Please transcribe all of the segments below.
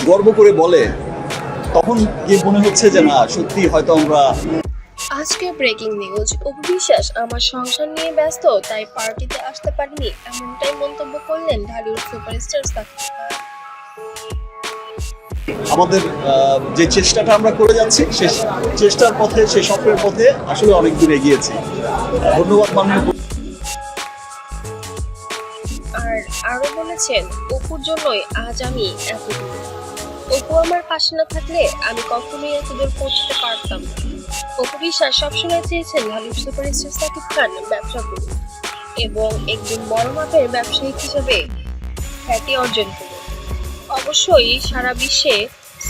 গর্ব করে বলে তখন গিয়ে মনে হচ্ছে যে না সত্যি হয়তো আমরা আজকে ব্রেকিং নিউজ অভিবিশ্বাস আমার সংসার নিয়ে ব্যস্ত তাই পার্টিতে আসতে পারিনি এমনটাই মন্তব্য করলেন ঢালিউড সুপারস্টার সাকিব আমাদের যে চেষ্টাটা আমরা করে যাচ্ছি সে চেষ্টার পথে সেই স্বপ্নের পথে আসলে অনেক দূর এগিয়েছি। ধন্যবাদ মাননীয় আর আরও বলেছেন অপুর জন্যই আজ আমি এত অপু আমার পাশে না থাকলে আমি কখনোই এত দূর পৌঁছতে পারতাম না। অপু বিশ্বাস সবসময় চেয়েছেন ঢালিউড সুপারস্টার সাকিব খান, ব্যবসা করুন। এবং একদিন বড় মাপের ব্যবসায়িক হিসেবে খ্যাতি অর্জন করুন। অবশ্যই সারা বিশ্বে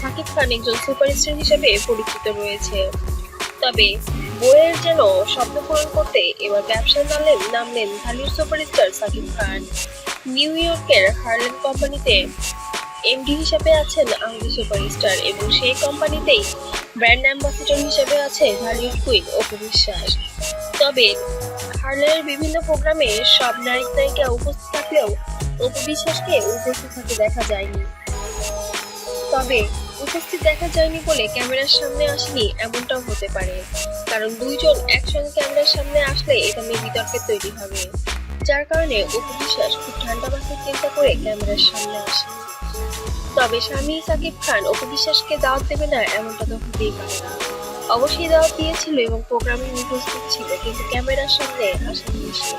সাকিব খান একজন সুপারস্টার হিসেবে পরিচিত রয়েছে। তবে বইয়ের যেন স্বপ্ন পূরণ করতে এবার ব্যবসায় নামলেন নামলেন ঢালিউড সুপারস্টার সাকিব খান। নিউ ইয়র্কের হার্লেন কোম্পানিতে এমডি হিসেবে আছেন আমাদের সুপারস্টার এবং সেই কোম্পানিতেই ব্র্যান্ড অ্যাম্বাসিডর হিসেবে আছে ঢালিউড কুইন, অপু বিশ্বাস। তবে হার্লেনের বিভিন্ন প্রোগ্রামে সব নায়ক নায়িকা উপস্থিত থাকলেও অপু বিশ্বাসকে উপস্থিত থাকতে দেখা যায়নি। তবে উপস্থিত দেখা যায়নি বলে ক্যামেরার সামনে আসেনি এমনটাও হতে পারে। কারণ দুইজন একসঙ্গে ক্যামেরার সামনে আসলে এটা নিয়ে বিতর্কের তৈরি হবে। যার কারণে অপু বিশ্বাস খুব ঠান্ডা মাথায় চিন্তা করে ক্যামেরার সামনে আসেনি। তবে স্বামী সাকিব খান অপু বিশ্বাসকে দাওয়াত দেবে না, এমনটা তো হতেই পারে না। অবশ্যই দাওয়াত দিয়েছিল এবং প্রোগ্রামে উপস্থিত ছিল, কিন্তু ক্যামেরার সামনে আসেনি সে।